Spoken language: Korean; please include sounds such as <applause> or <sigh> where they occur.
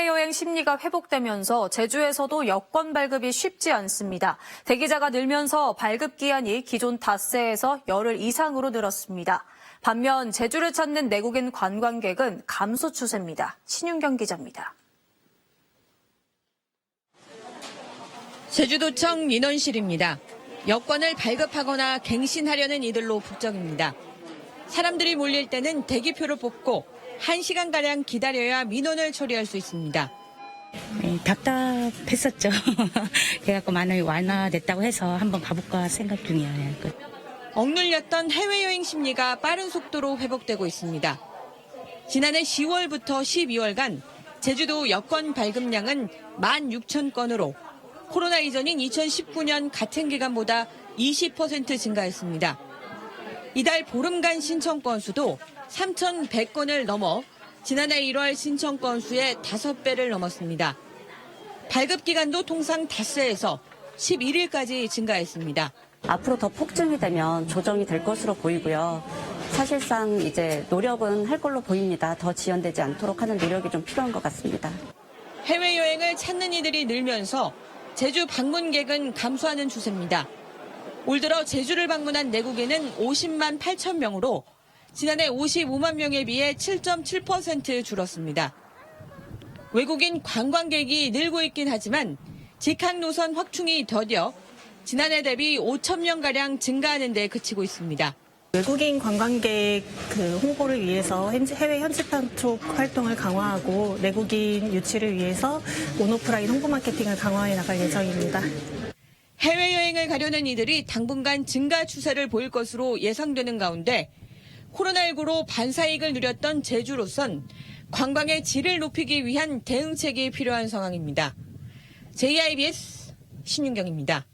해외여행 심리가 회복되면서 제주에서도 여권 발급이 쉽지 않습니다. 대기자가 늘면서 발급 기한이 기존 닷새에서 열흘 이상으로 늘었습니다. 반면 제주를 찾는 내국인 관광객은 감소 추세입니다. 신윤경 기자입니다. 제주도청 민원실입니다. 여권을 발급하거나 갱신하려는 이들로 북적입니다. 사람들이 몰릴 때는 대기표를 뽑고 1시간가량 기다려야 민원을 처리할 수 있습니다. 네, 답답했었죠. <laughs> 그래갖고 많이 완화됐다고 해서 한번 가볼까 생각 중이에요. 그 억눌렸던 해외여행 심리가 빠른 속도로 회복되고 있습니다. 지난해 10월부터 12월간 제주도 여권 발급량은 16,000건으로 코로나 이전인 2019년 같은 기간보다 20% 증가했습니다. 이달 보름간 신청 건수도 3,100건을 넘어 지난해 1월 신청 건수의 5배를 넘었습니다. 발급 기간도 통상 닷새에서 11일까지 증가했습니다. 앞으로 더 폭증이 되면 조정이 될 것으로 보이고요. 사실상 이제 노력은 할 걸로 보입니다. 더 지연되지 않도록 하는 노력이 좀 필요한 것 같습니다. 해외여행을 찾는 이들이 늘면서 제주 방문객은 감소하는 추세입니다. 올 들어 제주를 방문한 내국인은 50만 8천 명으로 지난해 55만 명에 비해 7.7% 줄었습니다. 외국인 관광객이 늘고 있긴 하지만 직항 노선 확충이 더뎌 지난해 대비 5천 명가량 증가하는 데 그치고 있습니다. 외국인 관광객 그 홍보를 위해서 해외 현지판 쪽 활동을 강화하고 내국인 유치를 위해서 온오프라인 홍보 마케팅을 강화해 나갈 예정입니다. 해외여행을 가려는 이들이 당분간 증가 추세를 보일 것으로 예상되는 가운데 코로나19로 반사이익을 누렸던 제주로선 관광의 질을 높이기 위한 대응책이 필요한 상황입니다. JIBS 신윤경입니다.